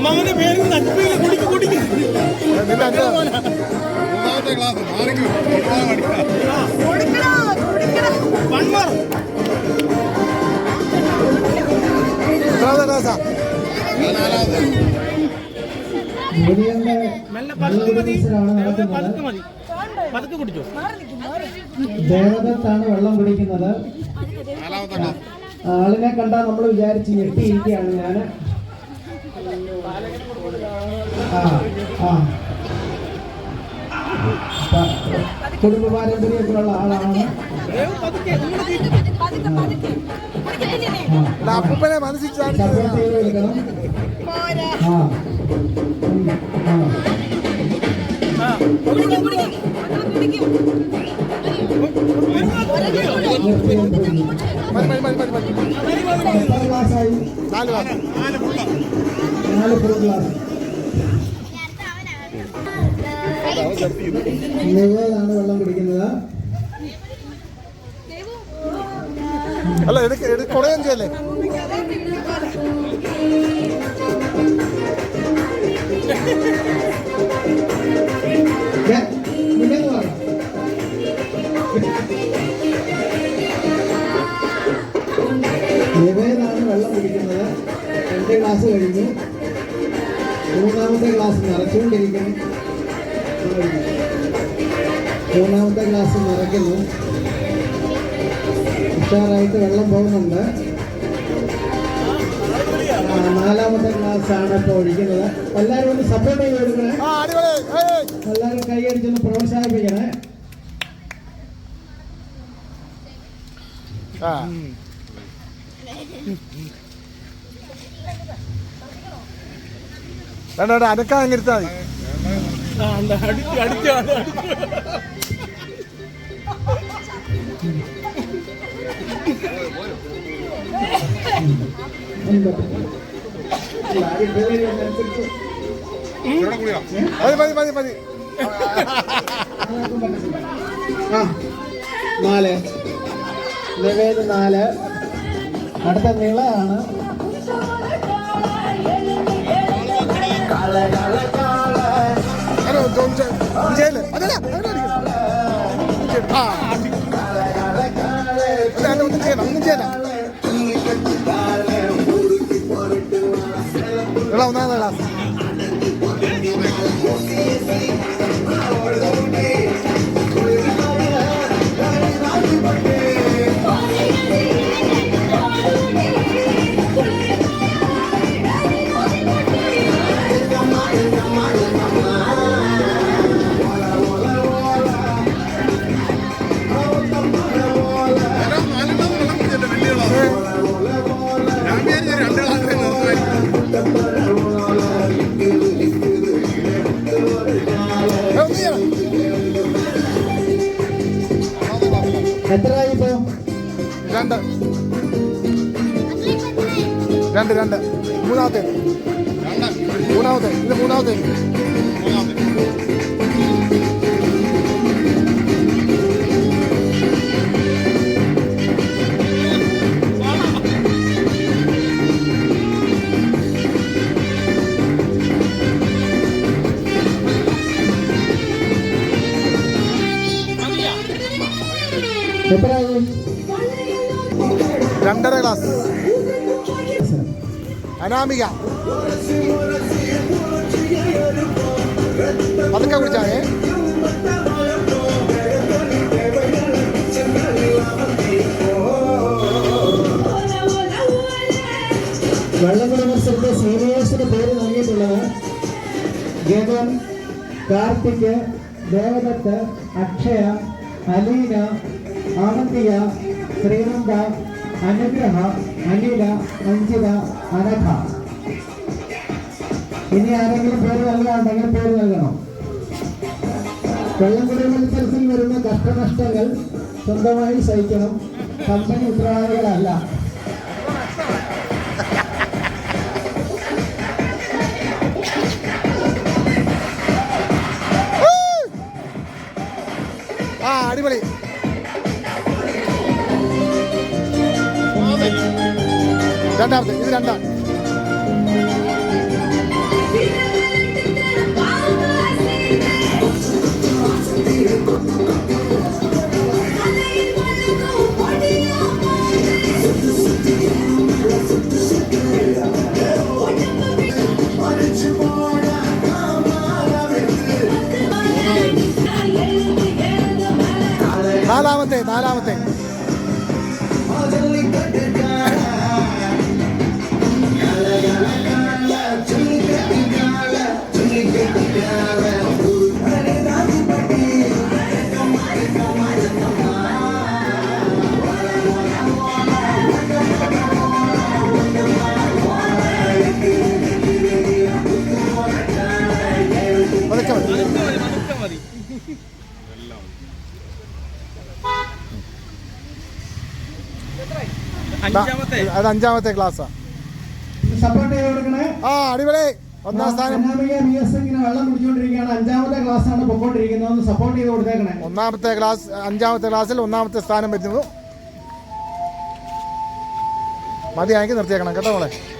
അമ്മാവന്റെ പേര് നട്ടിപ്പില്ല കുടിക്ക് കുടിക്ക്. മൂന്നാമത്തെ ക്ലാസ് പഠിക്കാം വൺ മോർ. മെല്ലെ പതുക്കെ മതി. പതുക്കെ മതി. പതുക്കെ കുടിച്ചോ. ദേവദത്താണ് വെള്ളം കുടിക്കുന്നത്. ആളിനെ കണ്ടാൽ നമ്മൾ വിചാരിച്ച് ഞെട്ടിയിരിക്കുകയാണ് ഞാൻ കുടുംബ പാരമ്പര്യത്തിലുള്ള ആളാണ് ആ നിവേദാണ് വെള്ളം കുടിക്കുന്നത് അല്ല എടുക്ക കൊടയം ചെയ്യല്ലേ ദേ, നിവേദാണ് വെള്ളം കുടിക്കുന്നത്. രണ്ട് ഗ്ലാസ് കഴിഞ്ഞു. മൂന്നാമത്തെ ഗ്ലാസ് നിറച്ചുകൊണ്ടിരിക്കുന്നു. മൂന്നാമത്തെ ഗ്ലാസ് നിറയ്ക്കുന്നു. ഉഷാറായിട്ട് വെള്ളം പോകുന്നുണ്ട്. നാലാമത്തെ ഗ്ലാസ് ആണ് ഇപ്പോൾ ഒഴിക്കുന്നത്. എല്ലാവരും ഒന്ന് സപ്പോർട്ട് ചെയ്ത് കൊടുക്കണേ. എല്ലാവരും കൈയടിച്ചൊന്ന് പ്രോത്സാഹിപ്പിക്കണേ. ആ. വേണ്ട വേണ്ട അനക്കാൻ അങ്ങ് ഇരുത്താൽ മതി. മതി മതി മതി മതി. നാല്. നിവേദ് നാല്. അടുത്ത നിളയാണ് ഹലോ ജോൺ ചേ- ചെയ്യല്ലേ അതല്ല അങ്ങനെ അടിക്കണം. ചെയ്യ്. ആ അല്ല അല്ല ഒന്നും ചെയ്യണം ഒന്നും ചെയ്യണം ഇവിടെ രണ്ട് രണ്ട്. മൂന്നാമത്തെ. മൂന്നാമത്തെ. ഇത് മൂന്നാമത്തെ. രണ്ടര ക്ലാസ്. അനാമിക. പതുക്കെ കുടിച്ചാലേ. വെള്ളംകുടി മത്സരത്തെ സീനിയേഴ്സിന് പേര് നൽകിയിട്ടുള്ളത് ഗഗൻ കാർത്തിക് ദേവദത്ത് അക്ഷയ അലീന ആനന്ദിയ ശ്രീനന്ദ അനുഗ്രഹ അനില അഞ്ജിത അനഘ. ഇനി ആരെങ്കിലും പേര് നൽകാണ്ടെങ്കിൽ പേര് നൽകണം? വെള്ളംകുടി മത്സരത്തിൽ വരുന്ന കഷ്ടനഷ്ടങ്ങൾ സ്വന്തമായി സഹിക്കണം. കമ്പനി ഉത്തരവാദികളല്ല. അടിപൊളി. രണ്ടാമത്തെ ഇത് രണ്ടാണ് നാലാമത്തെ നാലാമത്തെ. അത് അഞ്ചാമത്തെ ക്ലാസ്സാ. ആ അടിപൊളി. ഒന്നാം സ്ഥാനം. ഒന്നാമത്തെ ക്ലാസ് അഞ്ചാമത്തെ ക്ലാസ്സിൽ ഒന്നാമത്തെ സ്ഥാനം വരുന്നു. മതിയാക്കി നിർത്തിയേക്കണം കേട്ടോ മോളെ.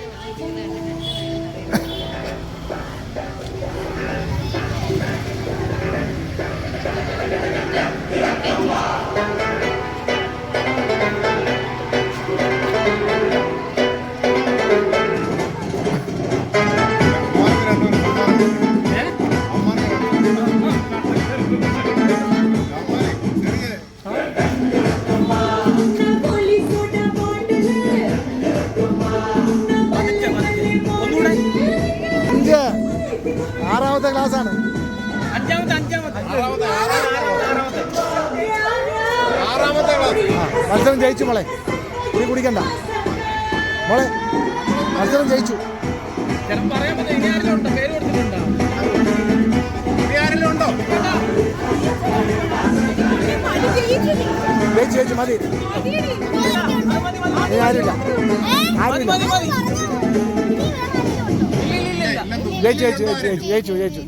ആറാമത്തെ ക്ലാസ് ആണ് അഞ്ചാമത്തെ അഞ്ചാമത്തെ ആറാമത്തെ ആറാമത്തെ ആറാമത്തെ ക്ലാസ് ആ മത്സരം ജയിച്ചു മോളെ ഇനി കുടിക്കണ്ട മോളെ മത്സരം ജയിച്ചു. ജയിച്ചു ജയിച്ചു മതി. ആരുമില്ല. ആരുമില്ല. മതി മതി ഇല്ല ഇല്ല ഇല്ല. ജയിച്ചു ജയിച്ചു ജയിച്ചു ജയിച്ചു ജയിച്ചു.